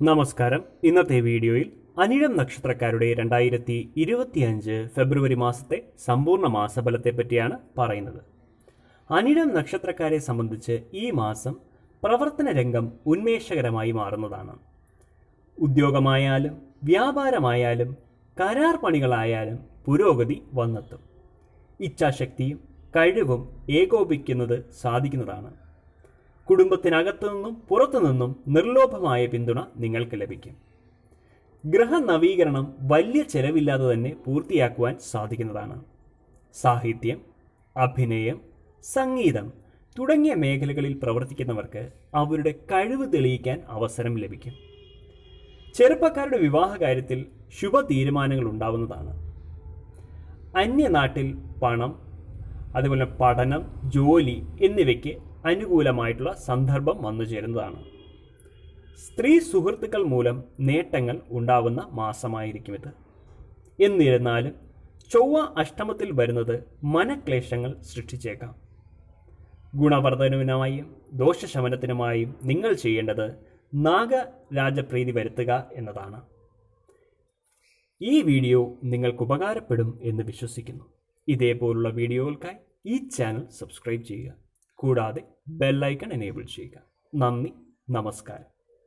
നമസ്കാരം. ഇന്നത്തെ വീഡിയോയിൽ അനിഴം നക്ഷത്രക്കാരുടെ രണ്ടായിരത്തി ഇരുപത്തിയഞ്ച് ഫെബ്രുവരി മാസത്തെ സമ്പൂർണ മാസഫലത്തെ പറ്റിയാണ് പറയുന്നത്. അനിഴം നക്ഷത്രക്കാരെ സംബന്ധിച്ച് ഈ മാസം പ്രവർത്തന രംഗം ഉന്മേഷകരമായി മാറുന്നതാണ്. ഉദ്യോഗമായാലും വ്യാപാരമായാലും കരാർ പണികളായാലും പുരോഗതി വന്നെത്തും. ഇച്ഛാശക്തിയും കഴിവും ഏകോപിക്കുന്നത് സാധിക്കുന്നതാണ്. കുടുംബത്തിനകത്തു നിന്നും പുറത്തു നിന്നും നിർലോഭമായ പിന്തുണ നിങ്ങൾക്ക് ലഭിക്കും. ഗ്രഹ നവീകരണം വലിയ ചെലവില്ലാതെ തന്നെ പൂർത്തിയാക്കുവാൻ സാധിക്കുന്നതാണ്. സാഹിത്യം അഭിനയം സംഗീതം തുടങ്ങിയ മേഖലകളിൽ പ്രവർത്തിക്കുന്നവർക്ക് അവരുടെ കഴിവ് തെളിയിക്കാൻ അവസരം ലഭിക്കും. ചെറുപ്പക്കാരുടെ വിവാഹ കാര്യത്തിൽ ശുഭ തീരുമാനങ്ങൾ ഉണ്ടാവുന്നതാണ്. അന്യനാട്ടിൽ പണം അതുപോലെ പഠനം ജോലി എന്നിവയ്ക്ക് അനുകൂലമായിട്ടുള്ള സന്ദർഭം വന്നു ചേരുന്നതാണ്. സ്ത്രീ സുഹൃത്തുക്കൾ മൂലം നേട്ടങ്ങൾ ഉണ്ടാവുന്ന മാസമായിരിക്കും ഇത്. എന്നിരുന്നാലും ചൊവ്വ അഷ്ടമത്തിൽ വരുന്നത് മനക്ലേശങ്ങൾ സൃഷ്ടിച്ചേക്കാം. ഗുണവർദ്ധനവിനായും ദോഷശമനത്തിനുമായും നിങ്ങൾ ചെയ്യേണ്ടത് നാഗരാജപ്രീതി വരുത്തുക എന്നതാണ്. ഈ വീഡിയോ നിങ്ങൾക്ക് ഉപകാരപ്പെടും എന്ന് വിശ്വസിക്കുന്നു. ഇതേപോലുള്ള വീഡിയോകൾക്കായി ഈ ചാനൽ സബ്സ്ക്രൈബ് ചെയ്യുക. കൂടാതെ ബെല്ലൈക്കൺ എനേബിൾ ചെയ്യുക. നന്ദി നമസ്കാരം.